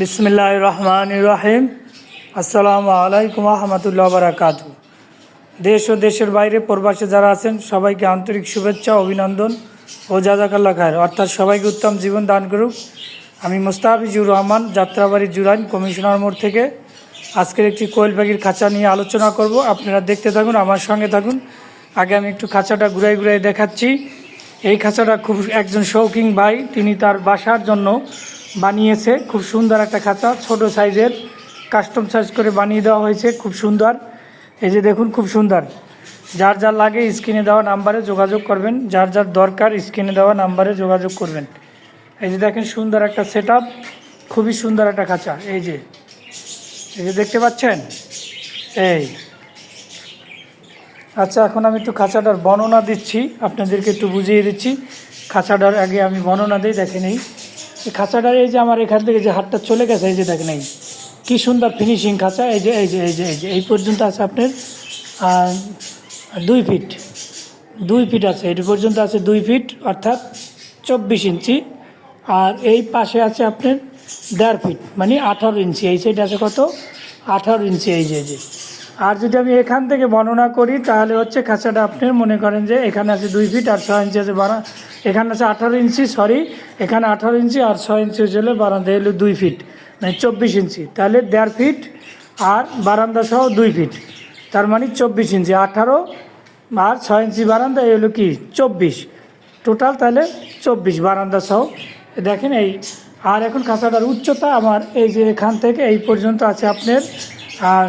বিসমিল্লাহ রহমান রহিম আসসালামু আলাইকুম রহমতুল্লাহ বারাকাত দেশ ও দেশের বাইরে প্রবাসী যারা আছেন, সবাইকে আন্তরিক শুভেচ্ছা, অভিনন্দন ও জাজাকাল্লা খায়ের। অর্থাৎ সবাইকে উত্তম জীবন দান করুক। আমি মুস্তাফিজুর রহমান, যাত্রাবাড়ি জুরাইন কমিশনার মোড় থেকে আজকের একটি কোয়েল পাখির খাঁচা নিয়ে আলোচনা করব। আপনারা দেখতে থাকুন, আমার সঙ্গে থাকুন। আগে আমি একটু খাঁচাটা ঘুরাই ঘুরাই দেখাচ্ছি। এই খাঁচাটা খুব একজন শৌখিন ভাই, তিনি তার বাসার জন্য বানিয়েছে, খুব সুন্দর একটা খাঁচা, ছোট সাইজের কাস্টম সাইজ করে বানিয়ে দেওয়া হয়েছে, খুব সুন্দর। এই যে দেখুন, খুব সুন্দর। যার যার লাগে স্ক্রিনে দেওয়া নাম্বারে যোগাযোগ করবেন, যার যার দরকার স্ক্রিনে দেওয়া নাম্বারে যোগাযোগ করবেন। এই যে দেখেন, সুন্দর একটা সেট খুবই সুন্দর একটা খাঁচা। এই যে এই যে দেখতে পাচ্ছেন? এই। আচ্ছা এখন আমি একটু খাঁচাটার বর্ণনা দিচ্ছি, আপনাদেরকে একটু বুঝিয়ে দিচ্ছি। খাঁচাটার আগে আমি বর্ণনা দিই দেখেন এই এই খাঁচাটার এই যে আমার এখান থেকে যে হাতটা চলে গেছে, এই যে দেখেন এই কী সুন্দর ফিনিশিং খাঁচা, এই যে এই যে এই যে এই যে, এই পর্যন্ত আছে আপনার দুই ফিট দুই ফিট আছে এটি পর্যন্ত আছে দুই ফিট অর্থাৎ চব্বিশ ইঞ্চি আর এই পাশে আছে আপনার দেড় ফিট মানে আঠারো ইঞ্চি এই সাইড আছে কত? আঠারো ইঞ্চি এই যে এই যে। আর যদি আমি এখান থেকে বর্ণনা করি, তাহলে হচ্ছে খাঁচাটা আপনি মনে করেন যে এখানে আছে দুই ফিট আর ছয় ইঞ্চি আছে বারা এখানে আছে আঠারো ইঞ্চি সরি এখানে আঠারো ইঞ্চি আর ছয় ইঞ্চি হলে বারান্দা এলো দুই ফিট মানে চব্বিশ ইঞ্চি তাহলে দেড় ফিট আর বারান্দা সহ দুই ফিট তার মানে চব্বিশ ইঞ্চি আঠারো আর ছয় ইঞ্চি বারান্দা এই হলো কি? চব্বিশ। টোটাল তাহলে চব্বিশ বারান্দা সহ। দেখেন এই আর এখন খাঁচাটার উচ্চতা আমার এই যে এখান থেকে এই পর্যন্ত আছে আপনার আর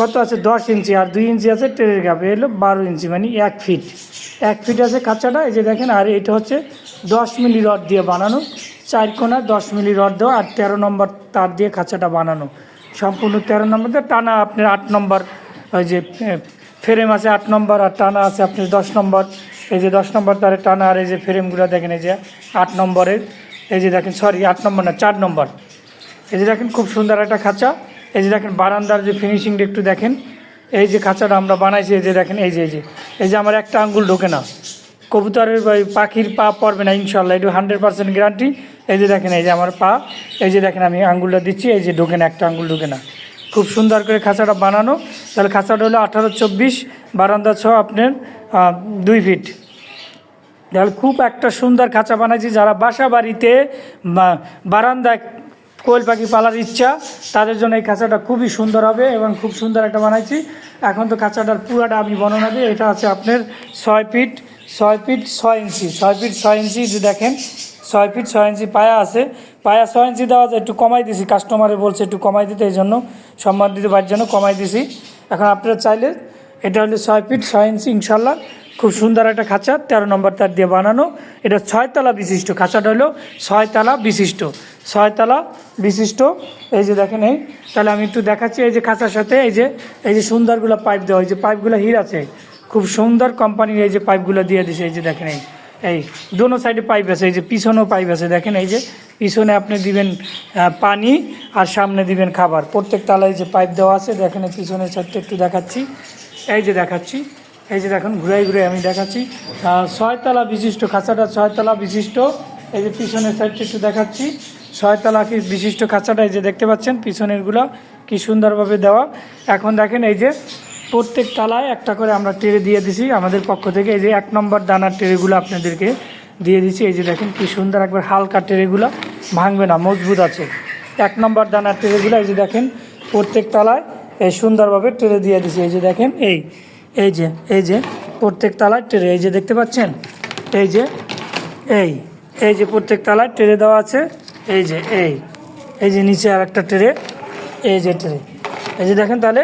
কত আছে? দশ ইঞ্চি। আর দুই ইঞ্চি আছে ট্রেনের গ্যাপ এলো বারো ইঞ্চি মানে এক ফিট এক ফিট আছে খাঁচাটা এই যে দেখেন, আর এটা হচ্ছে দশ মিলি রড দিয়ে বানানো। চার কোনা দশ মিলি রড দেওয়া আর তেরো নম্বর তার দিয়ে খাঁচাটা বানানো। সম্পূর্ণ তেরো নম্বর। টানা আপনার আট নম্বর, ওই যে ফ্রেম আছে আট নম্বর আর টানা আছে আপনার দশ নম্বর। এই যে দশ নম্বর তারে টানা আর এই যে ফ্রেমগুলো দেখেন, এই যে আট নম্বরের। এই যে দেখেন সরি আট নম্বর না, চার নম্বর। এই যে দেখেন, খুব সুন্দর একটা খাঁচা। এই যে দেখেন, বারান্দার যে ফিনিশিংটা একটু দেখেন, এই যে খাঁচাটা আমরা বানাইছি, এই যে দেখেন, এই যে এই যে। এই যে আমার একটা আঙ্গুল ঢোকে না। কবুতরের পাখির পা পড়বে না ইনশাল্লাহ এটা হান্ড্রেড পার্সেন্ট গ্যারান্টি এই যে দেখেন, এই যে আমার পা, এই যে দেখেন, আমি আঙ্গুলটা দিচ্ছি, এই যে ঢোকে না, একটা আঙ্গুল ঢোকে না। খুব সুন্দর করে খাঁচাটা বানানো। তাহলে খাঁচাটা হলো আঠারো চব্বিশ, বারান্দা ছ আপনার দুই ফিট তাহলে খুব একটা সুন্দর খাঁচা বানাইছি, যারা বাসা বাড়িতে বারান্দায় কোয়েল পাখি পালার ইচ্ছা, তাদের জন্য এই খাঁচাটা খুবই সুন্দর হবে এবং খুব সুন্দর একটা বানাইছি। এখন তো খাঁচাটার পুরাটা আমি বর্ণনা দিই, এটা আছে আপনার ছয় ফিট ছয় ফিট ছয় ইঞ্চি, ছয় ফিট ছয় ইঞ্চি যদি দেখেন, ছয় ফিট ছয় ইঞ্চি পায়া আছে। পায়া ছয় ইঞ্চি দেওয়া যায় একটু কমাই দিছি কাস্টমারে বলছে একটু কমাই দিতে, এই জন্য সম্মান দিতে পারার জন্য কমাই দিছি। এখন আপনারা চাইলে, এটা হলো ছয় ফিট ছয় ইঞ্চি ইনশাল্লাহ খুব সুন্দর একটা খাঁচা, তেরো নম্বর তার দিয়ে বানানো। এটা ছয়তলা বিশিষ্ট, খাঁচাটা হলো ছয়তলা বিশিষ্ট। ছয়তলা বিশিষ্ট, এই যে দেখেন এই। তাহলে আমি একটু দেখাচ্ছি এই যে খাঁচার সাথে, এই যে এই যে সুন্দরগুলো পাইপ দেওয়া, এই যে পাইপগুলো হির আছে। খুব সুন্দর কোম্পানির এই যে পাইপগুলো দিয়ে দিছে, এই যে দেখেন এই। এই, দোনো সাইডে পাইপ আছে, এই যে পিছনেও পাইপ আছে, দেখেন এই যে। পিছনে আপনি দিবেন পানি আর সামনে দিবেন খাবার। প্রত্যেক তালায় যে পাইপ দেওয়া আছে, দেখেন পিছনের সাইডটা একটু দেখাচ্ছি। এই যে দেখাচ্ছি। এই যে দেখুন, ঘুরাই ঘুরে আমি দেখাচ্ছি। ছয়তলা বিশিষ্ট, খাঁচাটা ছয়তলা বিশিষ্ট। এই যে পিছনের সাইডটা একটু দেখাচ্ছি। ছয়তলা কি বিশিষ্ট খাঁচাটা, এই যে দেখতে পাচ্ছেন পিছনেরগুলো কি সুন্দরভাবে দেওয়া। এখন দেখেন এই যে প্রত্যেক তালায় একটা করে আমরা টেরে দিয়ে দিছি। আমাদের পক্ষ থেকে এই যে এক নম্বর দানার টেরেগুলো আপনাদেরকে দিয়ে দিছি। এই যে দেখেন কি সুন্দর একবার হালকা টেরেগুলো ভাঙবে না, মজবুত আছে। এক নম্বর দানার টেরেগুলো, এই যে দেখেন প্রত্যেক তলায় এই সুন্দরভাবে টেরে দিয়ে দিছি। এই যে দেখেন, এই এই যে এই যে প্রত্যেক তলায় টেরে এই যে দেখতে পাচ্ছেন? এই যে এই এই যে প্রত্যেক তলায় টেরে দেওয়া আছে এই যে এই এই যে নিচে আর একটা টেরে এই যে টেরে। এই যে দেখেন তাহলে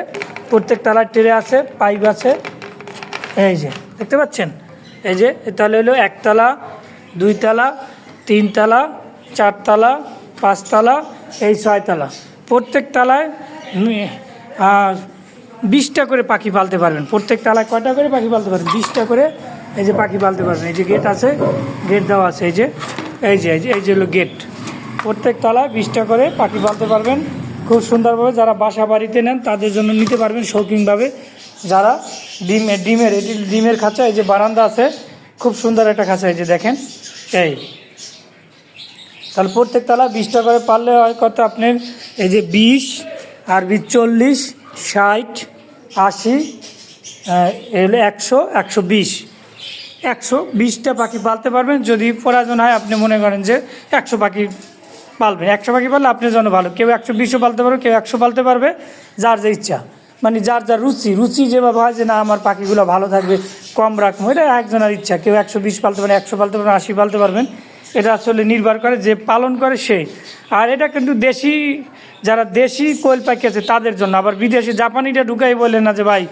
প্রত্যেক তলায় টেরে আছে পাইপ আছে এই যে দেখতে পাচ্ছেন? এই যে তাহলে হলো একতলা দুইতলা তিনতলা চারতলা পাঁচতলা এই ছয়তলা প্রত্যেক তলায় আহ, বিশটা করে পাখি পালতে পারবেন। প্রত্যেক তালায় কয়টা করে পাখি পালতে পারবেন? বিশটা করে এই যে পাখি পালতে পারবেন। এই যে গেট আছে গেট দেওয়া আছে, এই যে এই যে এই যে এই যে হলো গেট প্রত্যেক তলায় বিশটা করে পাখি পালতে পারবেন। খুব সুন্দরভাবে যারা বাসা বাড়িতে নেন, তাদের জন্য নিতে পারবেন শৌখিনভাবে। যারা ডিমের ডিমের এটি ডিমের খাঁচা, এই যে বারান্দা আছে, খুব সুন্দর একটা খাঁচা, এই যে দেখেন। এই। তাহলে প্রত্যেক তালা বিশটা করে পারলে হয় কত আপনার? এই যে বিশ আর বিশ চল্লিশ। ষাট, আশি এগুলো একশো একশো বিশ। একশো বিশটা পাখি পালতে পারবেন, যদি প্রয়োজন হয় আপনি মনে করেন যে একশো পাখি পালবেন। একশো পাখি পারলে আপনার জন্য ভালো। কেউ একশো বিশও পালতে পারবে, কেউ একশো পালতে পারবে, যার যে ইচ্ছা। মানে যার যার রুচি রুচি যেভাবে হয় যে না, আমার পাখিগুলো ভালো থাকবে, কম রাখব, এটা একজনের ইচ্ছা। কেউ একশো বিশ পালতে পারেন একশো পালতে পারেন আশি পালতে পারবেন, এটা আসলে নির্ভর করে যে পালন করে সে। আর এটা কিন্তু দেশি যারা দেশি কোয়েল পাখি আছে, তাদের জন্য। আবার বিদেশি জাপানিটা ঢুকাই বলে না যে, ভাই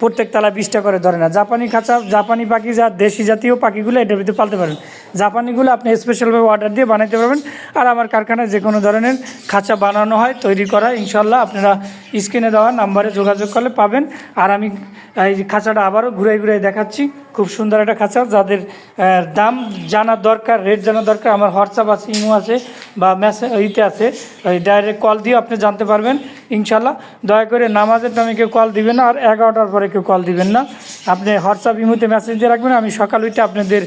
প্রত্যেক তালা বিশটা করে ধরে না। জাপানি খাঁচা, জাপানি পাখি যা, দেশি জাতীয় পাখিগুলো, এটার ভিতরে পালতে পারেন জাপানিগুলো আপনি স্পেশালভাবে অর্ডার দিয়ে বানাইতে পারবেন। আর আমার কারখানায় যে কোনো ধরনের খাঁচা বানানো হয়, তৈরি করা ইনশাল্লাহ আপনারা স্ক্রিনে দেওয়া নাম্বারে যোগাযোগ করলে পাবেন। আর আমি এই খাঁচাটা আবারও ঘুরে ঘুরে দেখাচ্ছি। খুব সুন্দর একটা খাঁচা, যাদের দাম জানা দরকার রেট জানা দরকার, আমার হোয়াটসঅ্যাপ আছে, ইমো আছে, বা মেসে ইতে আছে, ওই ডাইরেক্ট কল দিয়ে আপনি জানতে পারবেন। ইনশাল্লাহ, দয়া করে নামাজের টাইমে কেউ কল দিবেন না, আর এগারোটার পরে কেউ কল দিবেন না। আপনি হোয়াটসঅ্যাপ ইমোতে মেসেজ দিয়ে রাখবেন, আমি সকাল উঠে আপনাদের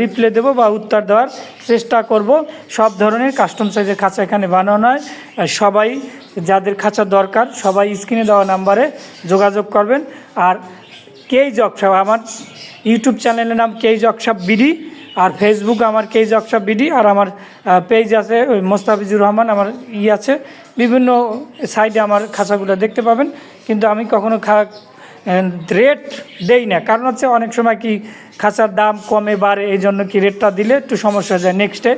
রিপ্লাই দেবো বা উত্তর দেওয়ার চেষ্টা করব। সব ধরনের কাস্টম সাইজের খাঁচা এখানে বানানো হয়। সবাই যাদের খাঁচা দরকার, সবাই স্ক্রিনে দেওয়া নাম্বারে যোগাযোগ করবেন। আর কেই জকসাপ আমার ইউটিউব চ্যানেলের নাম কেই জকসাপ বিডি। আর ফেসবুক আমার কেই জকসাপ বিডি আর আমার পেজ আছে মোস্তাফিজুর রহমান আমার ই আছে। বিভিন্ন সাইডে আমার খাঁচাগুলো দেখতে পাবেন। কিন্তু আমি কখনো খা রেট দেই না। কারণ হচ্ছে অনেক সময় কি খাঁচার দাম কমে, বাড়ে, এই জন্য কি রেটটা দিলে একটু সমস্যা হয়ে যায় নেক্সটে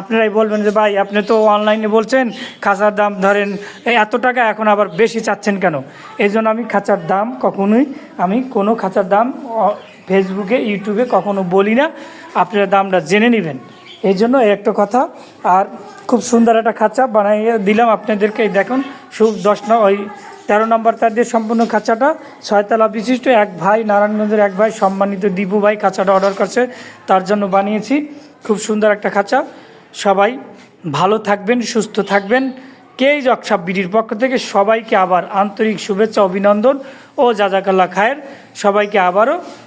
আপনারাই বলবেন যে, ভাই, আপনি তো অনলাইনে বলছেন, খাঁচার দাম ধরেন এত টাকা এখন আবার বেশি চাচ্ছেন কেন? এই জন্য আমি খাঁচার দাম কখনোই, আমি কোনো খাঁচার দাম ফেসবুকে, ইউটিউবে কখনো বলি না। আপনারা দামটা জেনে নেবেন। এই জন্য একটা কথা, আর খুব সুন্দর একটা খাঁচা বানাইয়ে দিলাম আপনাদেরকে। দেখুন, সুখ দশ ওই তেরো নম্বর তার দিয়ে সম্পূর্ণ খাঁচাটা। ছয়তলা বিশিষ্ট এক ভাই নারায়ণগঞ্জের এক ভাই, সম্মানিত দীপু ভাই খাঁচাটা অর্ডার করছে। তার জন্য বানিয়েছি। খুব সুন্দর একটা খাঁচা। সবাই ভালো থাকবেন, সুস্থ থাকবেন। কেই জকসাপ বিডির পক্ষ থেকে সবাইকে আবার আন্তরিক শুভেচ্ছা, অভিনন্দন ও জাজাকাল্লা খায়ের। সবাইকে আবারও